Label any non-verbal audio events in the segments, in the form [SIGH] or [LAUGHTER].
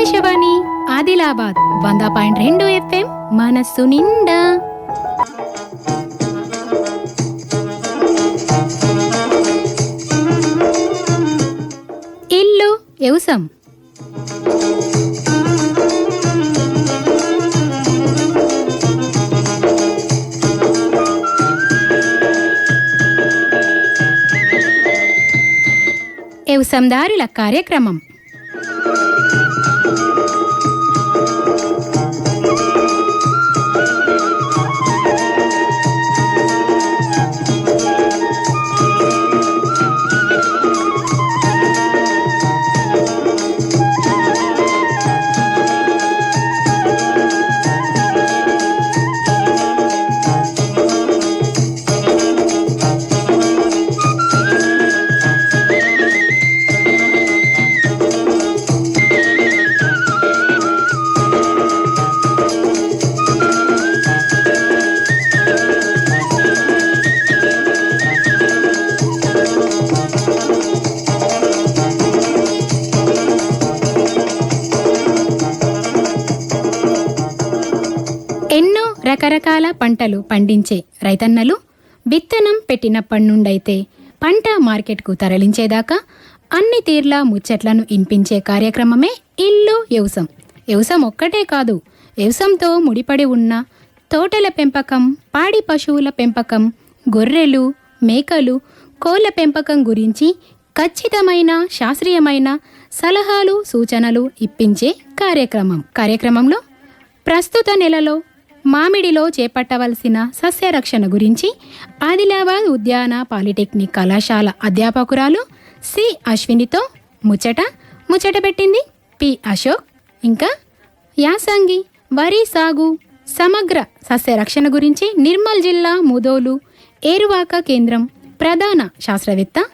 ఆకాశవాణి ఆదిలాబాద్ వంద పాయింట్ రెండు ఎఫ్ఎం మనస్సు నిండా. ఇల్లు ఎవసం. వ్యవసందారుల కార్యక్రమం. పంటలు పండించే రైతన్నలు విత్తనం పెట్టినప్పటి నుండైతే పంట మార్కెట్కు తరలించేదాకా అన్ని తీర్ల ముచ్చట్లను ఇన్పించే కార్యక్రమమే ఇల్లు వ్యవసం వ్యవసం ఒక్కటే కాదు వ్యవసంతో ముడిపడి ఉన్న తోటల పెంపకం పాడి పశువుల పెంపకం గొర్రెలు మేకలు కోళ్ళ పెంపకం గురించి ఖచ్చితమైన శాస్త్రీయమైన సలహాలు సూచనలు ఇప్పించే కార్యక్రమం. కార్యక్రమంలో ప్రస్తుత నెలలో మామిడిలో చేపట్టవలసిన సస్యరక్షణ గురించి ఆదిలాబాద్ ఉద్యాన పాలిటెక్నిక్ కళాశాల అధ్యాపకురాలు సి అశ్వినితో ముచ్చట ముచ్చట పెట్టింది పి అశోక్. ఇంకా యాసంగి వరి సాగు సమగ్ర సస్యరక్షణ గురించి నిర్మల్ జిల్లా ముదోలు ఏరువాక కేంద్రం ప్రధాన శాస్త్రవేత్త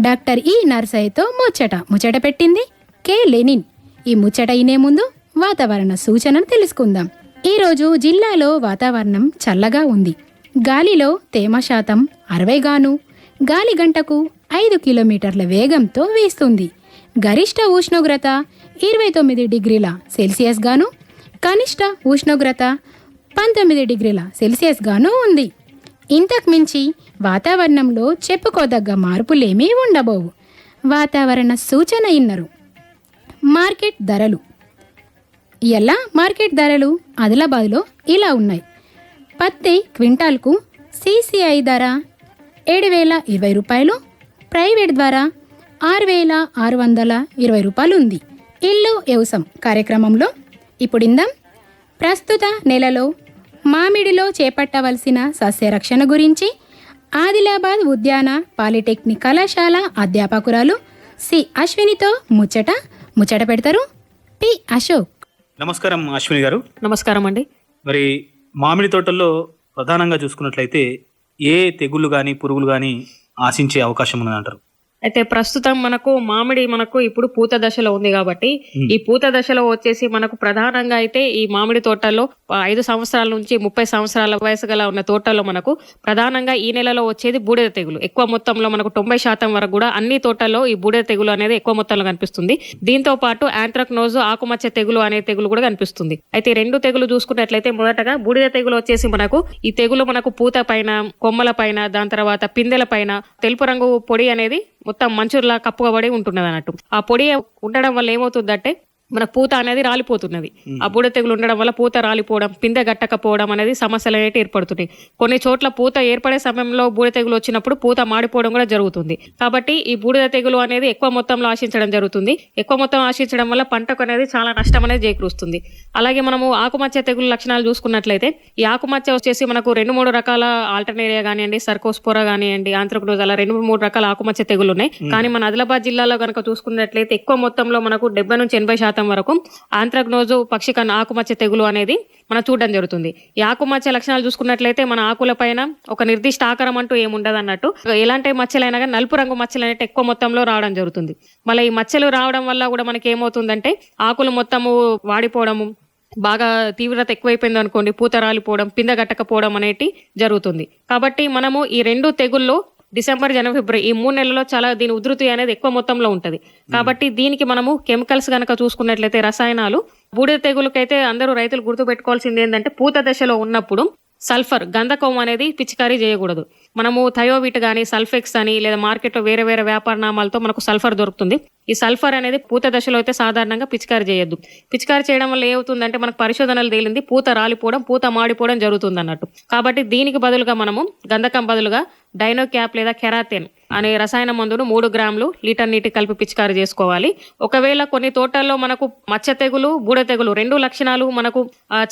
డాక్టర్ ఈ నర్సయ్యతో ముచ్చట ముచ్చట పెట్టింది కె లెనిన్. ఈ ముచ్చట ఇనే ముందు వాతావరణ సూచనను తెలుసుకుందాం. ఈరోజు జిల్లాలో వాతావరణం చల్లగా ఉంది. గాలిలో తేమ శాతం అరవైగాను గాలి గంటకు ఐదు కిలోమీటర్ల వేగంతో వీస్తుంది. గరిష్ట ఉష్ణోగ్రత ఇరవై తొమ్మిది డిగ్రీల సెల్సియస్ గాను కనిష్ట ఉష్ణోగ్రత పంతొమ్మిది డిగ్రీల సెల్సియస్ గాను ఉంది. ఇంతకు మించి వాతావరణంలో చెప్పుకోదగ్గ మార్పులేమీ ఉండబోవు. వాతావరణ సూచన ఇన్నరు. మార్కెట్ ధరలు. ఎలా మార్కెట్ ధరలు ఆదిలాబాద్లో ఇలా ఉన్నాయి? పత్తి క్వింటాల్కు సిసిఐ ధర ఏడు వేల ఇరవై రూపాయలు ప్రైవేట్ ద్వారా ఆరు వేల ఆరు వందల ఇరవై రూపాయలు ఉంది. ఇల్లు వ్యవసం కార్యక్రమంలో ఇప్పుడు ఇందాం ప్రస్తుత నెలలో మామిడిలో చేపట్టవలసిన సస్యరక్షణ గురించి ఆదిలాబాద్ ఉద్యాన పాలిటెక్నిక్ కళాశాల అధ్యాపకురాలు సి అశ్వినితో ముచ్చట ముచ్చట పెడతారు. పి అశోక్. నమస్కారం అశ్విని గారు. నమస్కారం అండి. మరి మామిడి తోటల్లో ప్రధానంగా చూసుకున్నట్లయితే ఏ తెగుళ్ళు కానీ పురుగులు కానీ ఆశించే అవకాశం ఉన్నదంటారు అయితే ప్రస్తుతం మనకు మామిడి మనకు ఇప్పుడు పూత దశలో ఉంది కాబట్టి ఈ పూత దశలో వచ్చేసి మనకు ప్రధానంగా అయితే ఈ మామిడి తోటల్లో ఆ, ఐదు సంవత్సరాల నుంచి ముప్పై సంవత్సరాల వయసు గల ఉన్న తోటల్లో మనకు ప్రధానంగా ఈ నెలలో వచ్చేది బూడిద తెగులు. ఎక్కువ మొత్తంలో మనకు తొంభై శాతం వరకు కూడా అన్ని తోటల్లో ఈ బూడిద తెగులు అనేది ఎక్కువ మొత్తంలో కనిపిస్తుంది. దీంతో పాటు ఆంథ్రాక్నోజ్ ఆకుమచ్చ తెగులు అనే తెగులు కూడా కనిపిస్తుంది. అయితే ఈ రెండు తెగులు చూసుకున్నట్లయితే మొదటగా బూడిద తెగులు వచ్చేసి మనకు ఈ తెగులు మనకు పూత పైన కొమ్మల పైన దాని తర్వాత పిందెల పైన తెలుపు రంగు పొడి అనేది మొత్తం మంచులా కప్పుగా ఉంటున్నది అన్నట్టు ఆ పొడి ఉండడం వల్ల ఏమవుతుందంటే మన పూత అనేది రాలిపోతున్నది. ఆ బూడ తెగులు ఉండడం వల్ల పూత రాలిపోవడం పిందె గట్టకపోవడం అనేది సమస్యలు అనేవి ఏర్పడుతున్నాయి. కొన్ని చోట్ల పూత ఏర్పడే సమయంలో బూడిద తెగులు వచ్చినప్పుడు పూత మాడిపోవడం కూడా జరుగుతుంది. కాబట్టి ఈ బూడిద తెగులు అనేది ఎక్కువ మొత్తంలో ఆశించడం జరుగుతుంది. ఎక్కువ మొత్తం ఆశించడం వల్ల పంటకు అనేది చాలా నష్టం అనేది చేకూరుస్తుంది. అలాగే మనము ఆకుమచ్చ తెగులు లక్షణాలు చూసుకున్నట్లయితే ఈ ఆకుమచ్చ వచ్చేసి మనకు రెండు మూడు రకాల ఆల్టర్నేరియా కానివ్వండి సర్కోస్పోరా కానివ్వండి ఆంథ్రక్నోజ్ అలా రెండు మూడు రకాల ఆకుమచ్చ తెగులు ఉన్నాయి. కానీ మన ఆదిలాబాద్ జిల్లాలో కనుక చూసుకున్నట్లయితే ఎక్కువ మొత్తంలో మనకు డెబ్బై నుంచి ఎనభై శాతం వరకు ఆంత్రగ్నోజు పక్షికన్ ఆకుమచ్చ తెగులు అనేది మనం చూడడం జరుగుతుంది. ఈ ఆకుమచ్చ లక్షణాలు చూసుకున్నట్లయితే మన ఆకుల పైన ఒక నిర్దిష్ట ఆకారం అంటూ ఏముండదు అన్నట్టు ఎలాంటి మచ్చలైనా కానీ నలుపు రంగు మచ్చలు అనేవి ఎక్కువ మొత్తంలో రావడం జరుగుతుంది. మళ్ళీ ఈ మచ్చలు రావడం వల్ల కూడా మనకి ఏమవుతుందంటే ఆకులు మొత్తము వాడిపోవడము బాగా తీవ్రత ఎక్కువైపోయింది అనుకోండి పూత రాలిపోవడం పిందగట్టకపోవడం అనేటి జరుగుతుంది. కాబట్టి మనము ఈ రెండు తెగుల్లో డిసెంబర్ జనవరి ఫిబ్రవరి ఈ మూడు నెలల్లో చాలా దీని ఉధృతి అనేది ఎక్కువ మొత్తంలో ఉంటది. కాబట్టి దీనికి మనము కెమికల్స్ గనక చూసుకున్నట్లయితే రసాయనాలు బూడిద తెగులకైతే అందరూ రైతులు గుర్తుపెట్టుకోవాల్సింది ఏంటంటే పూత దశలో ఉన్నప్పుడు సల్ఫర్ గంధకం అనేది పిచికారీ చేయకూడదు. మనము థయోవిట్ కానీ సల్ఫెక్స్ అని లేదా మార్కెట్లో వేరే వేరే వ్యాపార నామాలతో మనకు సల్ఫర్ దొరుకుతుంది. ఈ సల్ఫర్ అనేది పూత దశలో అయితే సాధారణంగా పిచికారీ చేయొద్దు. పిచికారీ చేయడం వల్ల ఏమవుతుందంటే మనకు పరిశోధనలు తేలింది పూత రాలిపోవడం పూత మాడిపోవడం జరుగుతుంది అన్నట్టు కాబట్టి దీనికి బదులుగా మనము గంధకం బదులుగా డైనోక్యాప్ లేదా కెరాతిన్ అనే రసాయన మందును మూడు గ్రాములు లీటర్ నీటి కలిపి పిచికారి చేసుకోవాలి. ఒకవేళ కొన్ని తోటల్లో మనకు మచ్చ తెగులు బూడ తెగులు రెండు లక్షణాలు మనకు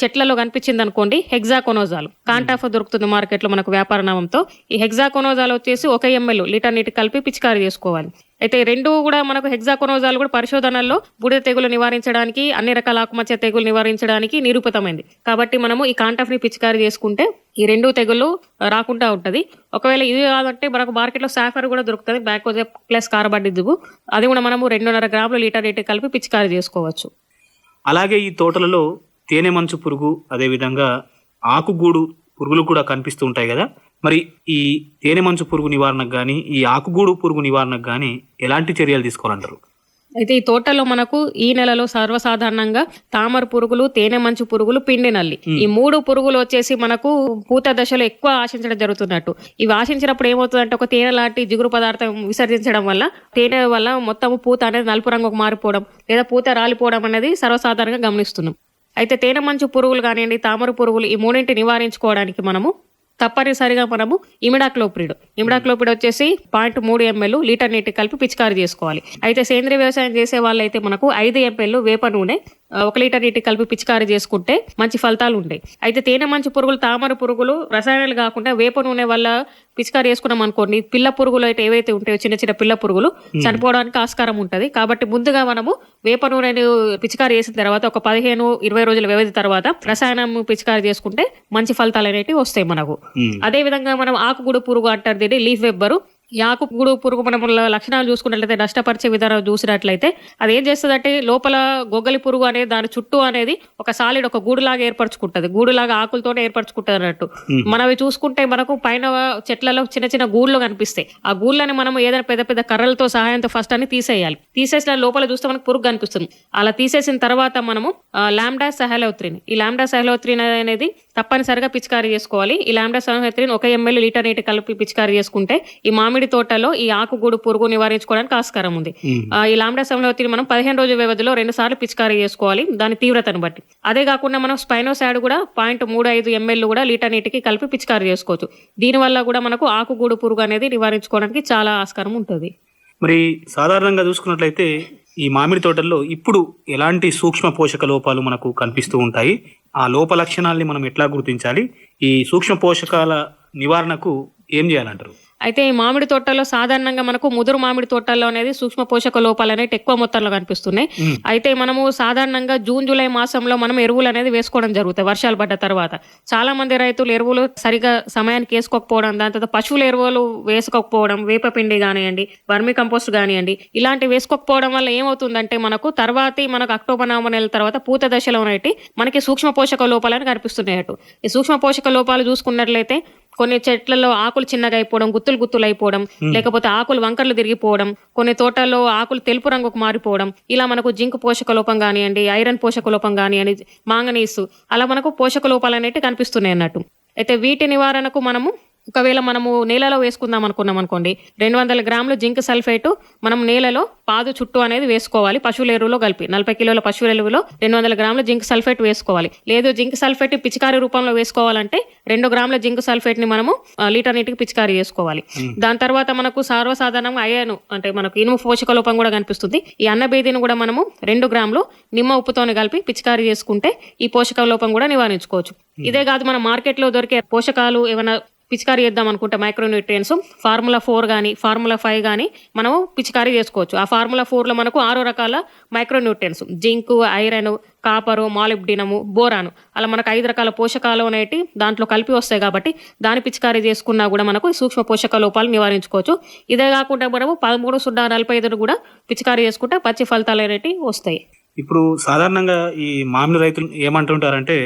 చెట్లలో కనిపించింది అనుకోండి హెగ్జాకోనోజాల్ కాంటాఫ్ దొరుకుతుంది మార్కెట్లో మనకు వ్యాపార నామంతో. ఈ హెగ్జాకోనోజాల్ వచ్చేసి ఒక ఎంఎల్ లీటర్ నీటి కలిపి పిచికారి చేసుకోవాలి. అయితే రెండు కూడా మనకు హెగ్జాకోనోజాల్ కూడా పరిశోధనల్లో బూడిద తెగులు నివారించడానికి అన్ని రకాల ఆకుమచ్చ తెగులు నివారించడానికి నిరూపితమైంది. కాబట్టి మనము ఈ కాంటాఫ్రీ పిచికారి పిచికారీ చేసుకుంటే ఈ రెండు తెగులు రాకుండా ఉంటుంది. ఒకవేళ ఇది కాదంటే మనకు మార్కెట్లో సాఫర్ కూడా దొరుకుతుంది బ్యాకోజే ప్లస్ కార్బన్ అది కూడా మనము రెండున్నర గ్రాములు లీటర్ నీటి కలిపి పిచికారీ చేసుకోవచ్చు. అలాగే ఈ తోటలలో తేనె మంచు పురుగు అదేవిధంగా ఆకుగూడు పురుగులు కూడా కనిపిస్తూ ఉంటాయి కదా. మరి ఈ తేనె మంచు పురుగు నివారణకు కానీ ఈ ఆకుగూడు పురుగు నివారణకు కానీ ఎలాంటి చర్యలు తీసుకోవాలంటారు? అయితే ఈ తోటలో మనకు ఈ నెలలో సర్వసాధారణంగా తామర పురుగులు తేనె మంచు పురుగులు పిండి నల్లి. ఈ మూడు పురుగులు వచ్చేసి మనకు పూత దశలో ఎక్కువ ఆశించడం జరుగుతున్నట్టు. ఇవి ఆశించినప్పుడు ఏమవుతుందంటే ఒక తేనె లాంటి జిగురు పదార్థం విసర్జించడం వల్ల తేనె వల్ల మొత్తం పూత అనేది నలుపు రంగుకు మారిపోవడం లేదా పూత రాలిపోవడం అనేది సర్వసాధారణంగా గమనిస్తున్నాం. అయితే తేనె మంచు పురుగులు కానివ్వండి తామర పురుగులు ఈ మూడింటి నివారించుకోవడానికి మనము తప్పనిసరిగా మనము ఇమిడాక్లోప్రిడ్. ఇమిడాక్లోపిడ్ వచ్చేసి పాయింట్ మూడు ఎంఎల్ లీటర్ నీటి కలిపి పిచికారి చేసుకోవాలి. అయితే సేంద్రియ వ్యవసాయం చేసే వాళ్ళైతే మనకు ఐదు ఎంఎల్ వేప నూనె ఒక లీటర్ నీటి కలిపి పిచికారీ చేసుకుంటే మంచి ఫలితాలు ఉంటాయి. అయితే తేనె మంచి పురుగులు తామర పురుగులు రసాయనాలు కాకుండా వేప నూనె వల్ల పిచికారీ చేసుకున్నాం అనుకోండి. పిల్ల పురుగులు అయితే ఏవైతే ఉంటాయో చిన్న చిన్న పిల్ల పురుగులు చనిపోవడానికి ఆస్కారం ఉంటది. కాబట్టి ముందుగా మనము వేప నూనెను పిచికారీ చేసిన తర్వాత ఒక పదిహేను ఇరవై రోజుల వ్యవధి తర్వాత రసాయనం పిచికారీ చేసుకుంటే మంచి ఫలితాలు అనేటివి వస్తాయి మనకు. అదే విధంగా మనం ఆకుగుడు పురుగు అంటారు దీన్ని లీఫ్ వెబ్బరు. ఆకుగుడు పురుగు మనం లక్షణాలు చూసుకున్నట్లయితే నష్టపరిచే విధానం చూసినట్లయితే అది ఏం చేస్తుందంటే లోపల గొగ్గలి పురుగు అనేది దాని చుట్టూ అనేది ఒక సాలిడ్ ఒక గూడులాగా ఏర్పరచుకుంటది. గూడులాగా ఆకులతోనే ఏర్పరచుకుంటది అన్నట్టు. మనం అవి చూసుకుంటే మనకు పైన చెట్లలో చిన్న చిన్న గూళ్ళు కనిపిస్తాయి. ఆ గూళ్ళని మనం ఏదైనా పెద్ద పెద్ద కర్రలతో సహాయంతో ఫస్ట్ అని తీసేయాలి. తీసేసిన లోపల చూస్తే మనకు పురుగు కనిపిస్తుంది. అలా తీసేసిన తర్వాత మనము లాండా సహలౌత్రిన్. ఈ లాండా సహలౌత్రిన్ అనేది తప్పనిసరిగా పిచికారీ చేసుకోవాలి. ఈ లాండా సహలౌత్రిన్ ఒక ఎంఎల్ లీటర్ నీటి కలిపి పిచికారీ చేసుకుంటే ఈ మామిడి తోటలో ఈ ఆకుగూడు పురుగు నివారించుకోవడానికి ఆస్కారం ఉంది. ఈ లాండా సహలౌత్రిన్ మనం పదిహేను రోజుల వ్యవధిలో రెండు సార్లు పిచికారీ చేసుకోవాలి. దాని తీవ్రతను బట్టి. అదే కాకుండా మనం స్పైనోసాడ్ కూడా పాయింట్ మూడు ఐదు ఎంఎల్ కూడా లీటర్ నీటికి కలిపి పిచికారీ చేసుకోవచ్చు. దీనివల్ల కూడా మనకు ఆకుగూడు పురుగు అనేది నివారించుకోవడానికి చాలా ఆస్కారం ఉంటుంది. మరి సాధారణంగా చూసుకున్నట్లయితే ఈ మామిడి తోటల్లో ఇప్పుడు ఎలాంటి సూక్ష్మ పోషక లోపాలు మనకు కనిపిస్తూ ఉంటాయి? ఆ లోప లక్షణాలని మనం ఎట్లా గుర్తించాలి? ఈ సూక్ష్మ పోషకాల నివారణకు ఏం చేయాలంటారు? అయితే ఈ మామిడి తోటల్లో సాధారణంగా మనకు ముదురు మామిడి తోటల్లో అనేది సూక్ష్మ పోషక లోపాలు అనేవి ఎక్కువ మొత్తంలో కనిపిస్తున్నాయి. అయితే మనము సాధారణంగా జూన్ జూలై మాసంలో మనం ఎరువులు అనేది వేసుకోవడం జరుగుతాయి వర్షాలు పడ్డ తర్వాత. చాలా మంది రైతులు ఎరువులు సరిగా సమయానికి వేసుకోకపోవడం దాని తర్వాత పశువుల ఎరువులు వేసుకోకపోవడం వేపపిండి కానివ్వండి వర్మి కంపోస్ట్ కానివ్వండి ఇలాంటివి వేసుకోకపోవడం వల్ల ఏమవుతుందంటే మనకు తర్వాతి మనకు అక్టోబర్ నవంబర్ నెలల తర్వాత పూత దశలో ఉన్నట్టు మనకి సూక్ష్మ పోషక లోపాలని కనిపిస్తున్నాయి అటు. ఈ సూక్ష్మ పోషక లోపాలు చూసుకున్నట్లయితే కొన్ని చెట్లలో ఆకులు చిన్నగా అయిపోవడం గుత్తులు గుత్తులు అయిపోవడం లేకపోతే ఆకులు వంకర్లు తిరిగిపోవడం కొన్ని తోటల్లో ఆకులు తెలుపు రంగుకు మారిపోవడం. ఇలా మనకు జింక్ పోషక లోపం కానివ్వండి ఐరన్ పోషక లోపం కానివ్వండి మాంగనీస్ అలా మనకు పోషక లోపాలు అనేవి కనిపిస్తున్నాయి అన్నట్టు. అయితే వీటి నివారణకు మనము ఒకవేళ మనము నేలలో వేసుకుందాం అనుకున్నాం అనుకోండి రెండు వందల గ్రాములు జింక్ సల్ఫేటు మనం నేలలో పాదు చుట్టూ అనేది వేసుకోవాలి పశువుల ఎరువులో కలిపి నలభై కిలోల పశువుల ఎరువులో రెండు వందల గ్రాముల జింక్ సల్ఫేట్ వేసుకోవాలి. లేదు జింక్ సల్ఫేట్ పిచికారీ రూపంలో వేసుకోవాలంటే రెండు గ్రాముల జింక్ సల్ఫేట్ని మనము లీటర్ నీటికి పిచికారీ చేసుకోవాలి దాని తర్వాత మనకు సర్వసాధారణంగా అయ్యాను అంటే మనకు ఇనుము పోషక లోపం కూడా కనిపిస్తుంది. ఈ అన్నబేదిని కూడా మనము రెండు గ్రాములు నిమ్మ ఉప్పుతోని కలిపి పిచికారీ చేసుకుంటే ఈ పోషక లోపం కూడా నివారించుకోవచ్చు. ఇదే కాదు మన మార్కెట్లో దొరికే పోషకాలు ఏమైనా పిచికారీ చేద్దాం అనుకుంటే మైక్రోన్యూట్రియన్స్ ఫార్ములా ఫోర్ కానీ ఫార్ములా ఫైవ్ కానీ మనము పిచికారీ చేసుకోవచ్చు. ఆ ఫార్ములా ఫోర్లో మనకు ఆరు రకాల micronutrients zinc iron copper molybdenum boron. అలా మనకు ఐదు రకాల పోషకాలు అనేటి దాంట్లో కలిపి వస్తాయి కాబట్టి దాని పిచికారీ చేసుకున్నా కూడా మనకు సూక్ష్మ పోషక లోపాలు నివారించుకోవచ్చు. ఇదే కాకుండా మనము పదమూడు సున్నా నలభై ఐదును కూడా పిచికారీ చేసుకుంటే పచ్చి ఫలితాలు అనేటివి వస్తాయి. ఇప్పుడు సాధారణంగా ఈ మామిడి రైతులు ఏమంటుంటారంటే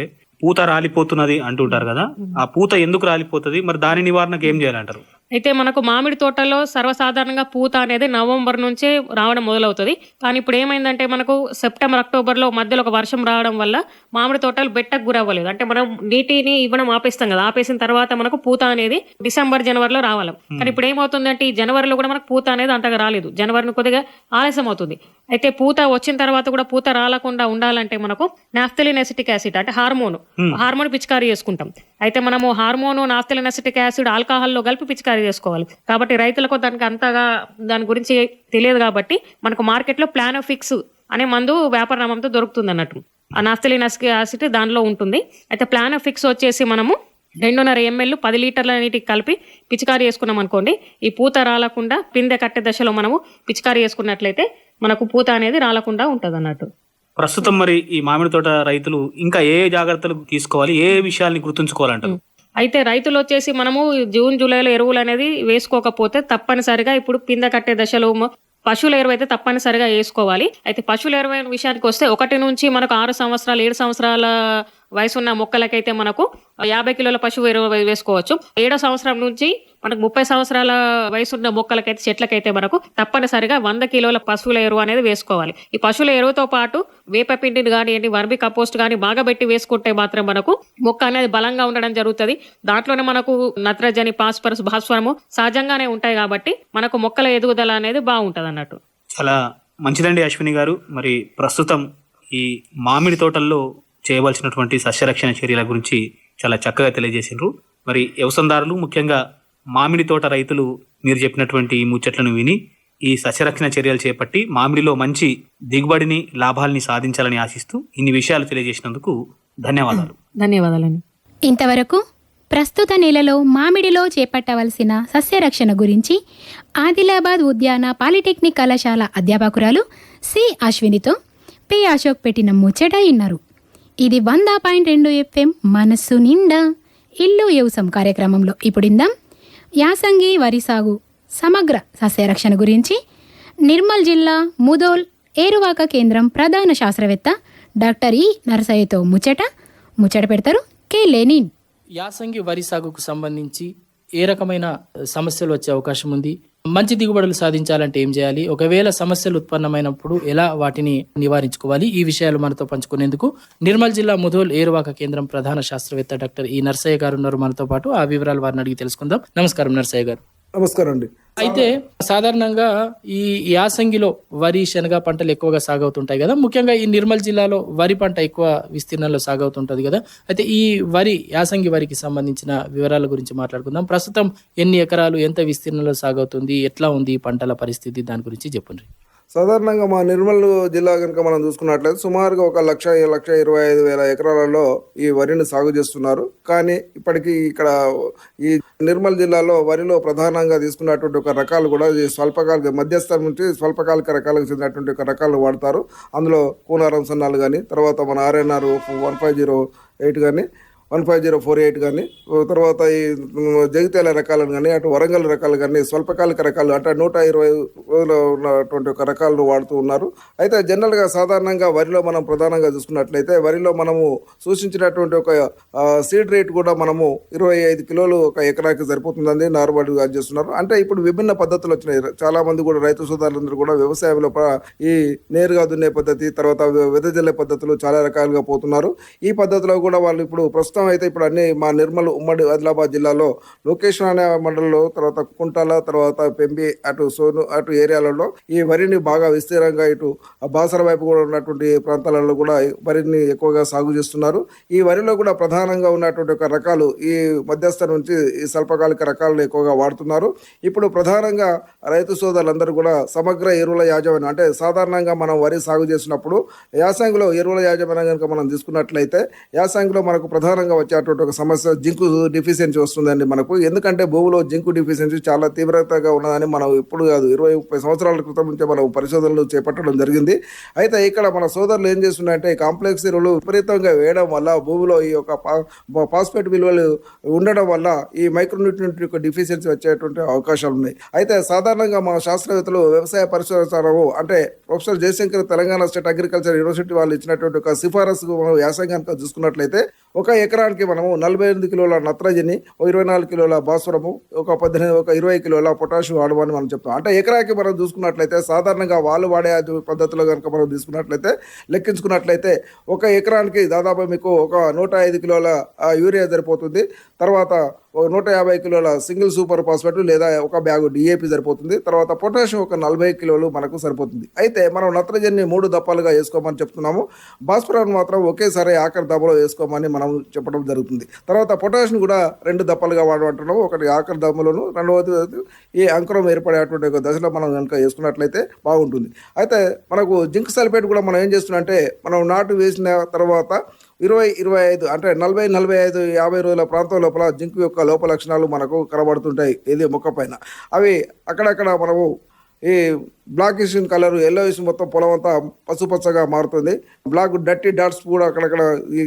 పూత రాలిపోతున్నది అంటుంటారు కదా ఆ పూత ఎందుకు రాలిపోతుంది? మరి దాని నివారణకు ఏం చేయాలంటారు? అయితే మనకు మామిడి తోటలో సర్వసాధారణంగా పూత అనేది నవంబర్ నుంచే రావడం మొదలవుతుంది. కానీ ఇప్పుడు ఏమైందంటే మనకు సెప్టెంబర్ అక్టోబర్లో మధ్యలో ఒక వర్షం రావడం వల్ల మామిడి తోటలు బెట్టకు గురవ్వలేదు. అంటే మనం నీటిని ఇవ్వడం ఆపేస్తాం కదా ఆపేసిన తర్వాత మనకు పూత అనేది డిసెంబర్ జనవరిలో రావాలి. కానీ ఇప్పుడు ఏమవుతుందంటే ఈ జనవరిలో కూడా మనకు పూత అనేది అంతగా రాలేదు. జనవరిని కొద్దిగా ఆలస్యం అవుతుంది. అయితే పూత వచ్చిన తర్వాత కూడా పూత రాలకుండా ఉండాలంటే మనకు నాఫ్థలిన్ ఎసిటిక్ యాసిడ్ అంటే హార్మోన్ హార్మోన్ పిచికారీ చేసుకుంటాం. అయితే మనము హార్మోను నాఫ్థలిన్ యాసిడ్ ఆల్కహాల్లో కలిపి పిచికారీ చేసుకోవాలి. కాబట్టి రైతులకు దానికి అంతగా దాని గురించి తెలియదు కాబట్టి మనకు మార్కెట్లో ప్లానోఫిక్స్ అనే మందు వ్యాపార నామంతో దొరుకుతుంది అన్నట్టు ఆ నాఫ్థలిన్ యాసిడ్ దానిలో ఉంటుంది. అయితే ప్లానోఫిక్స్ వచ్చేసి మనము రెండున్నర ఎంఎల్ పది లీటర్ల నీటికి కలిపి పిచికారీ చేసుకున్నాం అనుకోండి ఈ పూత రాలకుండా పిందె కట్టే దశలో మనము పిచికారీ చేసుకున్నట్లయితే మనకు పూత అనేది రాలకుండా ఉంటుంది అన్నట్టు ప్రస్తుతం మరి ఈ మామిడి తోట రైతులు ఇంకా ఏ జాగ్రత్తలు తీసుకోవాలి? ఏ విషయాల్ని గుర్తుంచుకోవాలంటారు? అయితే రైతులు వచ్చేసి మనము జూన్ జూలైలో ఎరువులు అనేది వేసుకోకపోతే తప్పనిసరిగా ఇప్పుడు పింద కట్టే దశలో పశువుల ఎరువు అయితే తప్పనిసరిగా వేసుకోవాలి. అయితే పశువుల ఎరువు విషయానికి వస్తే ఒకటి నుంచి మనకు ఆరు సంవత్సరాలు ఏడు సంవత్సరాల వయసు ఉన్న మొక్కలకైతే మనకు యాభై కిలోల పశువు ఎరువు వేసుకోవచ్చు. ఏడో సంవత్సరం నుంచి మనకు ముప్పై సంవత్సరాల వయసు ఉన్న మొక్కలకైతే చెట్లకైతే మనకు తప్పనిసరిగా వంద కిలోల పశువుల ఎరువు అనేది వేసుకోవాలి. ఈ పశువుల ఎరువుతో పాటు వేప పిండిని కానివ్వండి వర్మి కంపోస్ట్ కానీ బాగా పెట్టి వేసుకుంటే మాత్రం మనకు మొక్క అనేది బలంగా ఉండడం జరుగుతుంది. దాంట్లోనే మనకు నత్రజని పాస్పరస్ భాస్వరము సహజంగానే ఉంటాయి కాబట్టి మనకు మొక్కల ఎదుగుదల అనేది బాగుంటుంది అన్నట్టు. చాలా మంచిదండి అశ్విని గారు. మరి ప్రస్తుతం ఈ మామిడి తోటల్లో చేయవలసినటువంటి సస్యరక్షణ చర్యల గురించి చాలా చక్కగా తెలియజేసిండ్రు. మరి వ్యవసాయదారులు ముఖ్యంగా మామిడి తోట రైతులు మీరు చెప్పినటువంటి ఈ ముచ్చట్లను విని ఈ సస్యరక్షణ చర్యలు చేపట్టి మామిడిలో మంచి దిగుబడిని లాభాల్ని సాధించాలని ఆశిస్తూ ఇన్ని విషయాలు తెలియజేసినందుకు ధన్యవాదాలు. [CLEARS THROAT] ధన్యవాదాలండి. ఇంతవరకు ప్రస్తుత నెలలో మామిడిలో చేపట్టవలసిన సస్యరక్షణ గురించి ఆదిలాబాద్ ఉద్యాన పాలిటెక్నిక్ కళాశాల అధ్యాపకురాలు సి అశ్వినితో పి అశోక్ పెట్టిన ముచ్చట ఇన్నారు. ఇది వంద పాయింట్ రెండు ఎఫ్ఎం మనస్సు నిండా. ఇల్లు యవసం కార్యక్రమంలో ఇప్పుడిందాం. యాసంగి వరి సాగు సమగ్ర సస్యరక్షణ గురించి నిర్మల్ జిల్లా ముదోల్ ఏరువాక కేంద్రం ప్రధాన శాస్త్రవేత్త డాక్టర్ ఈ నరసయ్యతో ముచ్చట. ముచ్చట పెడతారు కే లెనిన్. యాసంగి వరి సాగుకు సంబంధించి ఏ రకమైన సమస్యలు వచ్చే అవకాశం ఉంది? మంచి దిగుబడులు సాధించాలంటే ఏం చేయాలి? ఒకవేళ సమస్యలు ఉత్పన్నమైనప్పుడు ఎలా వాటిని నివారించుకోవాలి? ఈ విషయాలు మనతో పంచుకునేందుకు నిర్మల్ జిల్లా ముధోల్ ఏరువాక కేంద్రం ప్రధాన శాస్త్రవేత్త డాక్టర్ ఈ నర్సయ్య గారు ఉన్నారు మనతో పాటు. ఆ వివరాలు వారిని అడిగి తెలుసుకుందాం. నమస్కారం నర్సయ్య గారు. నమస్కారం అండి అయితే సాధారణంగా ఈ యాసంగిలో వరి శనగ పంటలు ఎక్కువగా సాగవుతుంటాయి కదా. ముఖ్యంగా ఈ నిర్మల్ జిల్లాలో వరి పంట ఎక్కువ విస్తీర్ణంలో సాగవుతుంటది కదా. అయితే ఈ వరి యాసంగి వరికి సంబంధించిన వివరాల గురించి మాట్లాడుకుందాం. ప్రస్తుతం ఎన్ని ఎకరాలు ఎంత విస్తీర్ణంలో సాగవుతుంది ఎట్లా ఉంది ఈ పంటల పరిస్థితి దాని గురించి చెప్పండి. సాధారణంగా మా నిర్మల్ జిల్లా కనుక మనం చూసుకున్నట్లయితే సుమారుగా ఒక లక్ష లక్ష ఇరవై ఐదు వేల ఎకరాలలో ఈ వరిని సాగు చేస్తున్నారు. కానీ ఇప్పటికీ ఇక్కడ ఈ నిర్మల్ జిల్లాలో వరిలో ప్రధానంగా తీసుకున్నటువంటి ఒక రకాలు కూడా ఈ స్వల్పకాలిక మధ్యస్థం నుంచి స్వల్పకాలిక రకాలకు చెందినటువంటి ఒక రకాలు వాడతారు. అందులో కూనారం సన్నాలు కానీ తర్వాత మన RNR one five zero eight కానీ one five zero four eight కానీ తర్వాత ఈ జగిత్యాల రకాలను కానీ అటు వరంగల్ రకాలు కానీ స్వల్పకాలిక రకాలు అంటే నూట ఇరవై రోజులు ఉన్నటువంటి ఒక రకాలను వాడుతూ ఉన్నారు. అయితే జనరల్గా సాధారణంగా వరిలో మనం ప్రధానంగా చూసుకున్నట్లయితే వరిలో మనము సూచించినటువంటి ఒక సీడ్ రేట్ కూడా మనము ఇరవై ఐదు కిలోలు ఒక ఎకరాకి సరిపోతుందని నార్మల్గా చేస్తున్నారు. అంటే ఇప్పుడు విభిన్న పద్ధతులు వచ్చినాయి. చాలామంది కూడా రైతు సోదరులందరూ కూడా వ్యవసాయంలో ఈ నేరుగా దున్నే పద్ధతి తర్వాత వెదజల్లే పద్ధతులు చాలా రకాలుగా పోతున్నారు. ఈ పద్ధతిలో కూడా వాళ్ళు ఇప్పుడు ప్రస్తుతం అయితే ఇప్పుడు అన్ని మా నిర్మల్ ఉమ్మడి ఆదిలాబాద్ జిల్లాలో లొకేషన్ అనే మండలంలో తర్వాత కుంటాల తర్వాత పెంబి అటు సోను అటు ఏరియాలలో ఈ వరిని బాగా విస్తీర్ణంగా ఇటు బాసర వైపు కూడా ఉన్నటువంటి ప్రాంతాలలో కూడా వరిని ఎక్కువగా సాగు చేస్తున్నారు. ఈ వరిలో కూడా ప్రధానంగా ఉన్నటువంటి ఒక రకాలు ఈ మధ్యస్థ నుంచి ఈ స్వల్పకాలిక రకాలను ఎక్కువగా వాడుతున్నారు. ఇప్పుడు ప్రధానంగా రైతు సోదరులందరూ కూడా సమగ్ర ఎరువుల యాజమాన్యం అంటే సాధారణంగా మనం వరి సాగు చేసినప్పుడు యాసంగిలో ఎరువుల యాజమాన్యం కనుక మనం తీసుకున్నట్లయితే యాసంగిలో మనకు ప్రధానంగా వచ్చేటువంటి ఒక సమస్య జింకు డిఫిషియన్సీ వస్తుందండి మనకు. ఎందుకంటే భూమిలో జింకు డిఫిషియన్సీ చాలా తీవ్రతగా ఉన్నదని మనం ఇప్పుడు కాదు ఇరవై ముప్పై సంవత్సరాల క్రితం నుంచే మనం పరిశోధనలు చేపట్టడం జరిగింది. అయితే ఇక్కడ మన సోదరులు ఏం చేస్తున్నారంటే కాంప్లెక్స్ ఎరువులు విపరీతంగా వేయడం వల్ల భూమిలో ఈ యొక్క పా- ఫాస్ఫేట్ విలువలు ఉండడం వల్ల ఈ మైక్రోన్యూట్రియంట్ యొక్క డిఫిషియన్సీ వచ్చేటువంటి అవకాశాలు ఉన్నాయి. అయితే సాధారణంగా మన శాస్త్రవేత్తలు వ్యవసాయ పరిశోధన అంటే professor Jayashankar Telangana state agriculture university వాళ్ళు ఇచ్చినటువంటి ఒక సిఫారసు మనం వ్యాసం చూసుకున్నట్లయితే ఒక ఎకరానికి మనము నలభై ఎనిమిది కిలోల నత్రజని ఒక ఇరవై నాలుగు కిలోల భాస్వరము ఒక పద్దెనిమిది ఒక ఇరవై కిలోల పొటాషియం వాడమని మనం చెప్తాం అంటే ఎకరాకి మనం చూసుకున్నట్లయితే సాధారణంగా వాళ్ళు వాడే పద్ధతిలో కనుక మనం తీసుకున్నట్లయితే లెక్కించుకున్నట్లయితే ఒక ఎకరానికి దాదాపు మీకు ఒక నూట ఐదు కిలోల యూరియా సరిపోతుంది. తర్వాత నూట యాభై కిలోల సింగిల్ సూపర్ ఫాస్ఫేట్ లేదా ఒక బ్యాగు డిఏపి సరిపోతుంది. తర్వాత పొటాషియం ఒక నలభై కిలోలు మనకు సరిపోతుంది. అయితే మనం నత్రజని మూడు దప్పాలుగా వేసుకోమని చెప్తున్నాము. భాస్వరాన్ని మాత్రం ఒకేసారి ఆఖరి దప్పలో వేసుకోమని మనం చెప్పడం జరుగుతుంది. తర్వాత పొటాషియం కూడా రెండు దప్పలుగా వాడమంటున్నాము ఒకటి ఆఖరి దమ్ములను రెండవది ఈ అంకురం ఏర్పడేటువంటి ఒక దశలో మనం కనుక వేసుకున్నట్లయితే బాగుంటుంది. అయితే మనకు జింక్ సల్ఫేట్ కూడా మనం ఏం చేస్తున్నాం అంటే మనం నాటు వేసిన తర్వాత ఇరవై ఇరవై ఐదు అంటే నలభై నలభై ఐదు యాభై రోజుల ప్రాంతం లోపల జింక్ యొక్క లోప లక్షణాలు మనకు కనబడుతుంటాయి. ఇది మొక్క పైన. అవి అక్కడక్కడ మనము ఈ బ్లాకిష్ కలర్ ఎల్లోయిష్ మొత్తం పొలం అంతా పసుపచ్చగా మారుతుంది. బ్లాక్ డట్టి డాట్స్ కూడా అక్కడక్కడ ఈ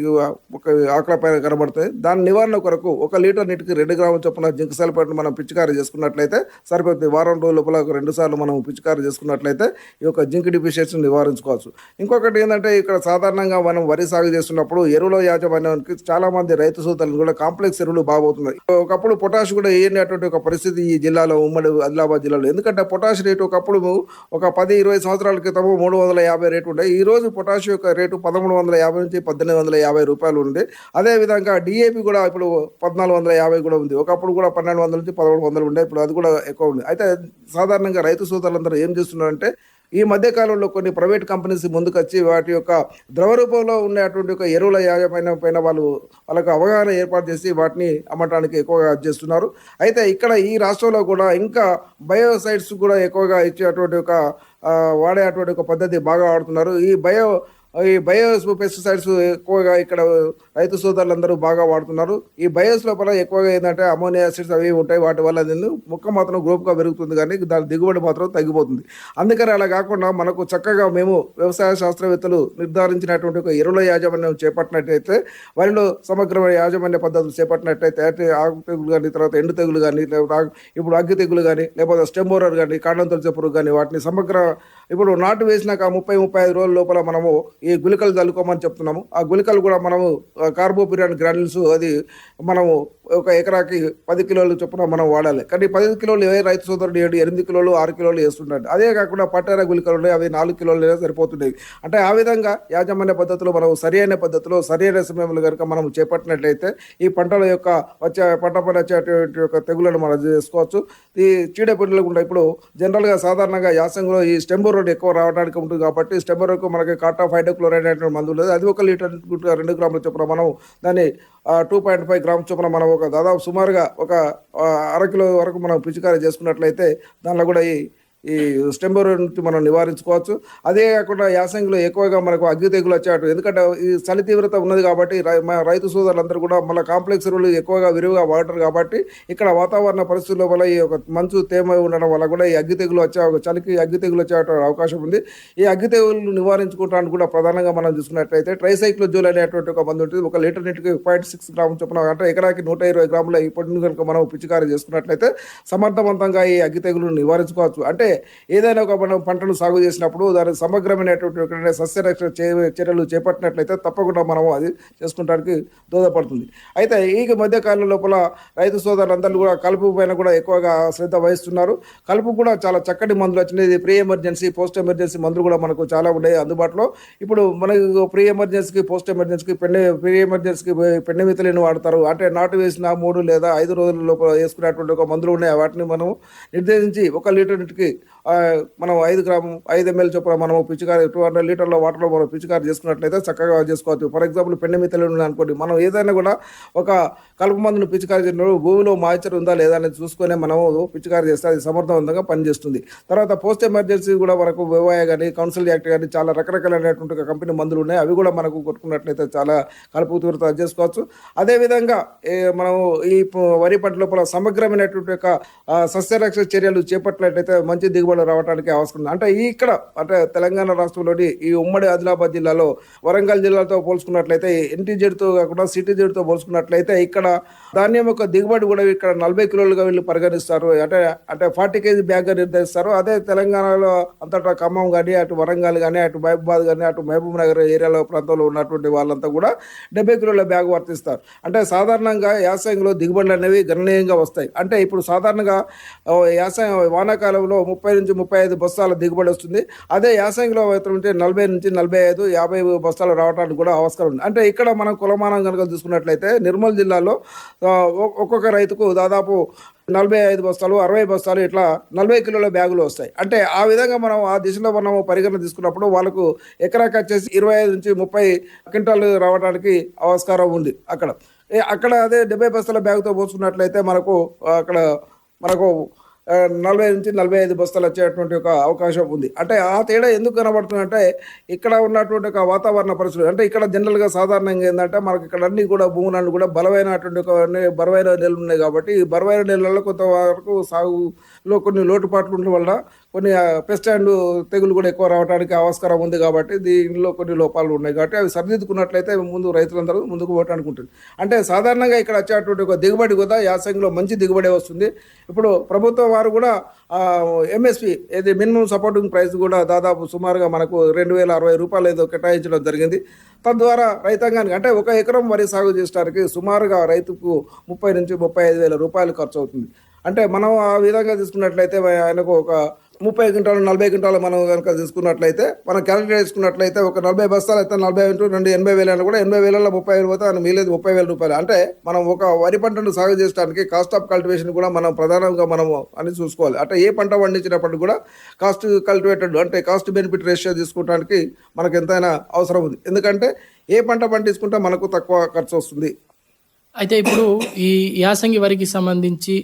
ఒక పైన కనబడుతాయి. దాని నివారణ కొరకు ఒక లీటర్ నీటికి రెండు గ్రాముల చొప్పున జింక్ సల్ఫేట్ మనం పిచికారీ చేసుకున్నట్లయితే సరిపోతుంది. వారం రోజుల లోపల ఒక రెండు సార్లు మనం పిచికారీ చేసుకున్నట్లయితే ఈ యొక్క జింక్ డిఫిషియన్సీని నివారించుకోవచ్చు. ఇంకొకటి ఏంటంటే ఇక్కడ సాధారణంగా మనం వరి సాగు చేస్తున్నప్పుడు ఎరువుల యాజమాన్యానికి చాలా మంది రైతు సోదరులు కూడా కాంప్లెక్స్ ఎరువులు బాగవుతున్నాయి. ఒకప్పుడు పొటాష్ కూడా వేయనటువంటి ఒక పరిస్థితి ఈ జిల్లాలో ఉమ్మడి ఆదిలాబాద్ జిల్లాలో. ఎందుకంటే పొటాష్ రేటు ఒకప్పుడు ఒక పది ఇరవై సంవత్సరాల క్రితము మూడు వందల యాభై రేటు ఉండే. ఈ రోజు యొక్క రేటు పదమూడు వందల యాభై నుంచి పద్దెనిమిది వందల యాభై రూపాయలు ఉంది అదే విధంగా డిఏపి కూడా ఇప్పుడు పద్నాలుగు వందల యాభై కూడా ఉంది. ఒకప్పుడు కూడా పన్నెండు వందల నుంచి పదమూడు వందలు ఉండే. ఇప్పుడు అది కూడా ఎక్కువ ఉంది. అయితే సాధారణంగా రైతు సోదరులందరూ ఏం చేస్తున్నారంటే ఈ మధ్య కాలంలో కొన్ని ప్రైవేట్ కంపెనీస్ ముందుకొచ్చి వాటి యొక్క ద్రవ రూపంలో ఉండేటువంటి ఒక ఎరువుల యాజమైన పైన వాళ్ళు వాళ్ళకు అవగాహన ఏర్పాటు చేసి వాటిని అమ్మటానికి ఎక్కువగా చేస్తున్నారు. అయితే ఇక్కడ ఈ రాష్ట్రంలో కూడా ఇంకా బయోసైడ్స్ కూడా ఎక్కువగా ఇచ్చేటువంటి ఒక వాడేటువంటి ఒక పద్ధతి బాగా వాడుతున్నారు. ఈ బయో ఈ బయోస్ పెస్టిసైడ్స్ ఎక్కువగా ఇక్కడ రైతు సోదరులందరూ బాగా వాడుతున్నారు. ఈ బయోస్ లోపల ఎక్కువగా ఏంటంటే అమోనియా యాసిడ్స్ అవి ఉంటాయి. వాటి వల్ల దీన్ని మొక్క మాత్రం గ్రోప్గా పెరుగుతుంది కానీ దాని దిగుబడి మాత్రం తగ్గిపోతుంది. అందుకని అలా కాకుండా మనకు చక్కగా మేము వ్యవసాయ శాస్త్రవేత్తలు నిర్ధారించినటువంటి ఒక ఎరువుల యాజమాన్యం చేపట్టినట్టయితే వరిలో సమగ్రమైన యాజమాన్య పద్ధతులు చేపట్టినట్టయితే ఆకు తెగులు కానీ తర్వాత ఎండు తెగులు కానీ లేకపోతే ఇప్పుడు అగ్గి తెగులు కానీ లేకపోతే స్టెంబోరర్ కానీ కాండం తొలిచే పురుగు కానీ వాటిని సమగ్ర ఇప్పుడు నాటు వేసినాక ముప్పై ముప్పై ఐదు రోజుల లోపల మనము ఈ గుళికలు చల్లుకోమని చెప్తున్నాము. ఆ గుళికలు కూడా మనము కార్బోపిరాన్ గ్రాన్యుల్స్ అది మనము ఒక ఎకరాకి పది కిలోలు చొప్పున మనం వాడాలి. కానీ పది కిలోలు ఏ రైతు సోదరుడు ఏడు ఎనిమిది కిలోలు ఆరు కిలోలు వేస్తుంటాడు. అదే కాకుండా పట్టార గుళికలు ఉన్నాయి అవి నాలుగు కిలోలు సరిపోతున్నాయి అంటే ఆ విధంగా యాజమాన్య పద్ధతిలో మనం సరి అయిన పద్ధతిలో సరి అయిన సమయంలో కనుక మనం చేపట్టినట్లయితే ఈ పంటల యొక్క వచ్చే పంట పైన వచ్చేటువంటి యొక్క తెగులను మనం చేసుకోవచ్చు. ఈ చీడపీడలు కూడా ఇప్పుడు జనరల్గా సాధారణంగా యాసంగులో ఈ స్టెంబర్ రోడ్ ఎక్కువ రావడానికి ఉంటుంది కాబట్టి స్టెంబో రోడ్కు మనకి కాటా క్లోరైడ్ అనే మందు లేదు అది ఒక లీటర్ రెండు గ్రాముల చొప్పున మనం దాన్ని టూ పాయింట్ ఫైవ్ గ్రామ్స్ చొప్పున మనం ఒక దాదాపు సుమారుగా ఒక అరకిలో అర కిలో వరకు మనం పిచికారీ చేసుకున్నట్లయితే దానిలో కూడా ఈ ఈ స్టెంబర్ నుంచి మనం నివారించుకోవచ్చు. అదే కాకుండా యాసంగిలో ఎక్కువగా మనకు అగ్గి తెగులు వచ్చేటట్టు. ఎందుకంటే ఈ చలి తీవ్రత ఉన్నది కాబట్టి రైతు సోదరులందరూ కూడా మళ్ళీ కాంప్లెక్స్ ఎరువులు ఎక్కువగా విరివిగా వాడతారు కాబట్టి ఇక్కడ వాతావరణ పరిస్థితుల వల్ల ఈ యొక్క మంచు తేమ ఉండడం వల్ల కూడా ఈ అగ్గి తెగులు వచ్చే ఒక చలికి అగ్గి తెగులు వచ్చే అవకాశం ఉంది. ఈ అగ్గి తెగులు నివారించుకోవడానికి కూడా ప్రధానంగా మనం చూసుకున్నట్లయితే ట్రైసైక్లో జోల్ అనేటువంటి ఒక మందు ఉంటుంది. ఒక లీటర్ నీటికి పాయింట్ సిక్స్ గ్రాములు చొప్పున అంటే ఎకరాకి నూట ఇరవై గ్రాముల ఇప్పటి కనుక మనం పిచికారీ చేసుకున్నట్లయితే సమర్థవంతంగా ఈ అగ్గి తెగులు నివారించుకోవచ్చు. అంటే ఏదైనా ఒక మనం పంటను సాగు చేసినప్పుడు దాని సమగ్రమైనటువంటి సస్యరక్షణ చర్యలు చేపట్టినట్లయితే తప్పకుండా మనం అది చేసుకుంటానికి దోహదపడుతుంది. అయితే ఈ మధ్యకాలం లోపల రైతు సోదరులందరూ కూడా కలుపు పైన కూడా ఎక్కువగా శ్రద్ధ వహిస్తున్నారు. కలుపు కూడా చాలా చక్కటి మందులు వచ్చినాయి. ప్రీ ఎమర్జెన్సీ పోస్ట్ ఎమర్జెన్సీ మందులు కూడా మనకు చాలా ఉన్నాయి అందుబాటులో. ఇప్పుడు మనకు ప్రీ ఎమర్జెన్సీకి పోస్ట్ ఎమర్జెన్సీకి పెన్నె ప్రీ ఎమర్జెన్సీకి పెన్నె మితలిని వాడతారు అంటే నాటు వేసిన మూడు లేదా ఐదు రోజుల లోపల వేసుకునేటువంటి ఒక మందులు ఉన్నాయి. వాటిని మనం నిర్దేశించి ఒక లీటర్ నీటికి మనం ఐదు గ్రాము ఐదు ఎంఎల్ చొప్పున మనం పిచికారి టూ హండ్రెడ్ లీటర్ల వాటర్లో మనం పిచికారి చేసుకున్నట్లయితే చక్కగా చేసుకోవచ్చు. ఫర్ ఎగ్జాంపుల్ పెండ మితలి అనుకోండి మనం ఏదైనా కూడా ఒక కలుపు మందును పిచికారి చేసినప్పుడు భూమిలో మాయిచర్ ఉందా లేదా అనేది చూసుకొని మనము పిచికారి చేస్తే అది సమర్థవంతంగా పనిచేస్తుంది. తర్వాత పోస్ట్ ఎమర్జెన్సీ కూడా మనకు వివాయ కానీ కౌన్సిల్ యాక్ట్ కానీ చాలా రకరకాలైనటువంటి కంపెనీ మందులు ఉన్నాయి. అవి కూడా మనకు కొట్టుకున్నట్లయితే చాలా కలుపు తీవ్రత చేసుకోవచ్చు. అదేవిధంగా మనం ఈ వరి పంట లోపల సమగ్రమైనటువంటి ఒక సస్యరక్ష చర్యలు చేపట్టినట్లయితే మంచి దిగుబడి రావడానికి అవసరం ఉంది. అంటే ఇక్కడ అంటే తెలంగాణ రాష్ట్రంలోని ఈ ఉమ్మడి ఆదిలాబాద్ జిల్లాలో వరంగల్ జిల్లాతో పోల్చుకున్నట్లయితే ఎన్టీజెడ్తో కాకుండా సిటీజెడ్తో పోల్చుకున్నట్లయితే ఇక్కడ ధాన్యం యొక్క దిగుబడి కూడా ఇక్కడ నలభై కిలోలుగా వీళ్ళు పరిగణిస్తారు. అంటే అంటే ఫార్టీ కేజీ బ్యాగ్గా నిర్ణయిస్తారు. అదే తెలంగాణలో అంతటా ఖమ్మం కానీ అటు వరంగల్ కానీ అటు మహబూబాద్ కానీ అటు మహబూబ్ నగర్ ఏరియాలో ప్రాంతంలో ఉన్నటువంటి వాళ్ళంతా కూడా డెబ్బై కిలోల బ్యాగ్ వర్తిస్తారు. అంటే సాధారణంగా యాసంగిలో దిగుబడులు అనేవి గణనీయంగా వస్తాయి. అంటే ఇప్పుడు సాధారణంగా ఆ, వానాకాలంలో ముప్పై నుంచి ముప్పై ఐదు బస్తాల దిగుబడి వస్తుంది. అదే యాసంగిలో ఉంటే నలభై నుంచి నలభై ఐదు యాభై బస్తాలు రావడానికి కూడా అవసరం ఉంది. అంటే ఇక్కడ మనం కులమానం కనుక చూసుకున్నట్లయితే నిర్మల్ జిల్లాలో ఒ- ఒక్కొక్క రైతుకు దాదాపు నలభై ఐదు బస్తాలు అరవై బస్తాలు ఇట్లా నలభై కిలోల బ్యాగులు వస్తాయి. అంటే ఆ విధంగా మనం ఆ దిశలో మనం పరిగణన తీసుకున్నప్పుడు వాళ్ళకు ఎకరాకి వచ్చేసి ఇరవై ఐదు నుంచి ముప్పై క్వింటాలు రావడానికి ఆస్కారం ఉంది అక్కడ. అక్కడ అదే డెబ్బై బస్తాల బ్యాగుతో పోసుకున్నట్లయితే మనకు అక్కడ మనకు నలభై నుంచి నలభై ఐదు బస్తాలు వచ్చేటువంటి ఒక అవకాశం ఉంది. అంటే ఆ తేడా ఎందుకు కనబడుతుందంటే ఇక్కడ ఉన్నటువంటి ఒక వాతావరణ పరిస్థితులు అంటే ఇక్కడ జనరల్గా సాధారణంగా ఏంటంటే మనకి ఇక్కడ అన్ని కూడా భూములన్నీ కూడా బలమైనటువంటి ఒక బరువైన నెలలు ఉన్నాయి కాబట్టి ఈ బరువైన నెలల్లో కొంతవరకు సాగులో కొన్ని లోటుపాట్లు ఉండడం వల్ల కొన్ని పెస్ట్ అండ్ తెగులు కూడా ఎక్కువ రావడానికి ఆస్కారం ఉంది కాబట్టి దీనిలో కొన్ని లోపాలు ఉన్నాయి కాబట్టి అవి సరిదిద్దుకున్నట్లయితే ముందు రైతులందరూ ముందుకు పోవటానికి ఉంటుంది. అంటే సాధారణంగా ఇక్కడ వచ్చేటువంటి ఒక దిగుబడి కూడా యాసంగిలో మంచి దిగుబడి వస్తుంది. ఇప్పుడు ప్రభుత్వం వారు కూడా ఎంఎస్పి ఏది మినిమం సపోర్టింగ్ ప్రైస్ కూడా దాదాపు సుమారుగా మనకు రెండు వేల అరవై రూపాయలు ఏదో కేటాయించడం జరిగింది. తద్వారా రైతాంగానికి అంటే ఒక ఎకరం వరి సాగు చేయడానికి సుమారుగా రైతుకు ముప్పై నుంచి ముప్పై ఐదు వేల రూపాయలు ఖర్చు అవుతుంది. అంటే మనం ఆ విధంగా తీసుకున్నట్లయితే ఆయనకు ఒక ముప్పై క్వింటాలు నలభై క్వింటాలు మనం కనుక తీసుకున్నట్లయితే మనం క్యాలిక్యులేట్ చేసుకున్నట్లయితే ఒక నలభై బస్తాలు అయితే నలభై ఇంటూ రెండు ఎనభై వేలు అయినా కూడా ఎనభై వేలలో ముప్పై వేలు పోతే ఆయన మిగిలేదు ముప్పై వేల రూపాయలు. అంటే మనం ఒక వరి పంటను సాగు చేయడానికి కాస్ట్ ఆఫ్ కల్టివేషన్ కూడా మనం ప్రధానంగా మనం అని చూసుకోవాలి. అంటే ఏ పంట పండించినప్పటికీ కూడా కాస్ట్ కల్టివేటెడ్ అంటే కాస్ట్ బెనిఫిట్ రేషియో తీసుకోవడానికి మనకు ఎంతైనా అవసరం ఉంది. ఎందుకంటే ఏ పంట పండించుకుంటే మనకు తక్కువ ఖర్చు వస్తుంది. అయితే ఇప్పుడు ఈ యాసంగి వరికి సంబంధించి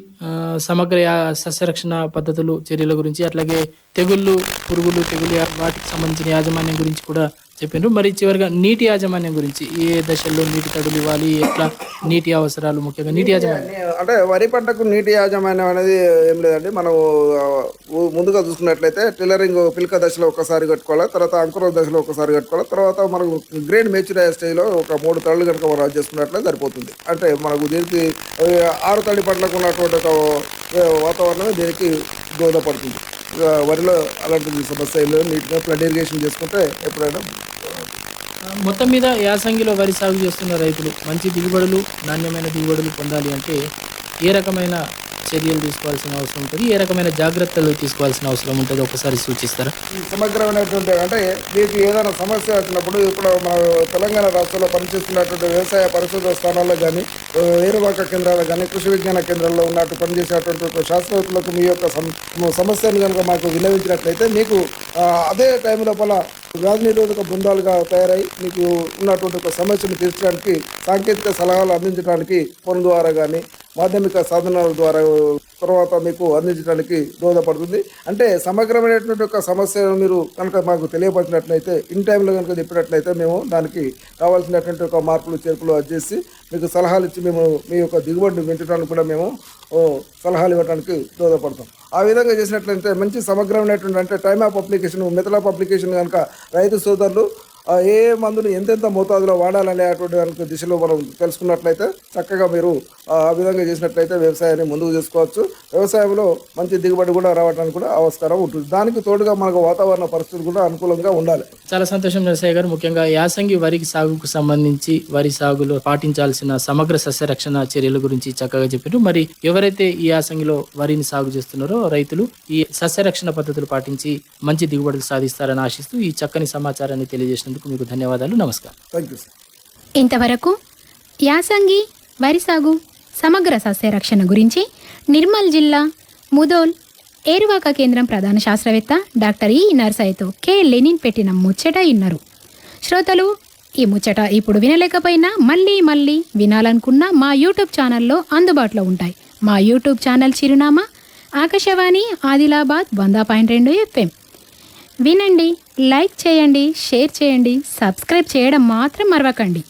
సమగ్ర సస్యరక్షణ పద్ధతులు చర్యల గురించి అట్లాగే తెగుళ్ళు పురుగులు తెగులు వాటికి సంబంధించిన యాజమాన్యం గురించి కూడా చెప్పిండ్రు. మరి చివరిగా నీటి యాజమాన్యం గురించి ఏ దశల్లో నీటి తడులు ఇవ్వాలి? ఎట్లా నీటి అవసరాలు ముఖ్యంగా నీటి యాజమాన్యం? అంటే వరి పంటకు నీటి యాజమాన్యం అనేది ఏం లేదండి. మనం ముందుగా చూసుకున్నట్లయితే టిల్లరింగ్ పిల్క దశలో ఒకసారి కట్టుకోవాలి తర్వాత అంకుర దశలో ఒకసారి కట్టుకోవాలి తర్వాత మనకు గ్రేడ్ మెచ్యూర్ అయ్యే స్టేజ్లో ఒక మూడు తళ్ళు కనుక మనం చేసుకున్నట్లయితే సరిపోతుంది. అంటే మనకు దీనికి ఆరు తడి పంటలకు ఉన్నటువంటి ఒక వాతావరణం దీనికి దోహదపడుతుంది. వరిలో అలాంటి సమస్య ఏం లేదు. నీట్గా ఫ్లడ్ ఇరిగేషన్ చేసుకుంటే ఎప్పుడైనా మొత్తం మీద యాసంగిలో వరి సాగు చేస్తున్న రైతులు మంచి దిగుబడులు నాణ్యమైన దిగుబడులు పొందాలి అంటే ఏ రకమైన చర్యలు తీసుకోవాల్సిన అవసరం ఉంటుంది. ఏ రకమైన జాగ్రత్తలు తీసుకోవాల్సిన అవసరం ఉంటుంది ఒకసారి సూచిస్తారా? సమగ్రమైనటువంటి అంటే మీకు ఏదైనా సమస్య వచ్చినప్పుడు ఇప్పుడు మన తెలంగాణ రాష్ట్రంలో పనిచేస్తున్నటువంటి వ్యవసాయ పరిశోధన స్థానాల్లో కానీ ఏరువాక కేంద్రాలు కానీ కృషి విజ్ఞాన కేంద్రాల్లో ఉన్నట్టు పనిచేసేటువంటి శాస్త్రవేత్తలకు మీ యొక్క సమస్యను కనుక మాకు విలవించినట్లయితే మీకు అదే టైం లోపల వ్యాధి నిరోధక బృందాలుగా తయారై మీకు ఉన్నటువంటి ఒక సమస్యను తీర్చడానికి సాంకేతిక సలహాలు అందించడానికి ఫోన్ ద్వారా కానీ మాధ్యమిక సాధనాల ద్వారా తర్వాత మీకు అందించడానికి దోహదపడుతుంది. అంటే సమగ్రమైనటువంటి ఒక సమస్యను మీరు కనుక మాకు తెలియపరిచినట్లయితే ఇన్ టైంలో కనుక చెప్పినట్లయితే మేము దానికి కావాల్సినటువంటి ఒక మార్పులు చేర్పులు అది చేసి మీకు సలహాలు ఇచ్చి మేము మీ యొక్క దిగుబడిని పెంచడానికి కూడా మేము సలహాలు ఇవ్వడానికి దోహదపడతాం. ఆ విధంగా చేసినట్లయితే మంచి సమగ్రమైనటువంటి అంటే time of application method of application కనుక రైతు సోదరులు ఏ మందుని ఎంతెంత మోతాదులో వాడాలనేటువంటి దానికి దిశలో మనం తెలుసుకున్నట్లయితే చక్కగా మీరు ఆ విధంగా చేసినట్లయితే వ్యవసాయాన్ని ముందుకు చేసుకోవచ్చు. వ్యవసాయంలో మంచి దిగుబడి కూడా రావడానికి కూడా ఆస్కారం ఉంటుంది. దానికి తోడుగా మనకు వాతావరణ పరిస్థితులు కూడా అనుకూలంగా ఉండాలి. చాలా సంతోషం నరసయ్య గారు. ముఖ్యంగా యాసంగి వరికి సాగుకు సంబంధించి వరి సాగులో పాటించాల్సిన సమగ్ర సస్యరక్షణ చర్యల గురించి చక్కగా చెప్పారు. మరి ఎవరైతే ఈ యాసంగిలో వరిని సాగు చేస్తున్నారో రైతులు ఈ సస్యరక్షణ పద్ధతులు పాటించి మంచి దిగుబడులు సాధిస్తారని ఆశిస్తూ ఈ చక్కని సమాచారాన్ని తెలియజేసినందుకు మీకు ధన్యవాదాలు. నమస్కారం. థ్యాంక్ యూ సార్ ఇంతవరకు యాసంగి వరి సాగు సమగ్ర సస్యరక్షణ గురించి నిర్మల్ జిల్లా ముదోల్ ఏరువాక కేంద్రం ప్రధాన శాస్త్రవేత్త డాక్టర్ ఈ నర్సయ్యతో కె. లెనిన్ పెట్టిన ముచ్చట ఇన్నారు. శ్రోతలు ఈ ముచ్చట ఇప్పుడు వినలేకపోయినా మళ్ళీ మళ్ళీ వినాలనుకున్న మా యూట్యూబ్ ఛానల్లో అందుబాటులో ఉంటాయి. మా యూట్యూబ్ ఛానల్ చిరునామా ఆకాశవాణి ఆదిలాబాద్ వంద పాయింట్ రెండు ఎఫ్ఎం. వినండి లైక్ చేయండి షేర్ చేయండి సబ్స్క్రైబ్ చేయడం మాత్రం మరవకండి.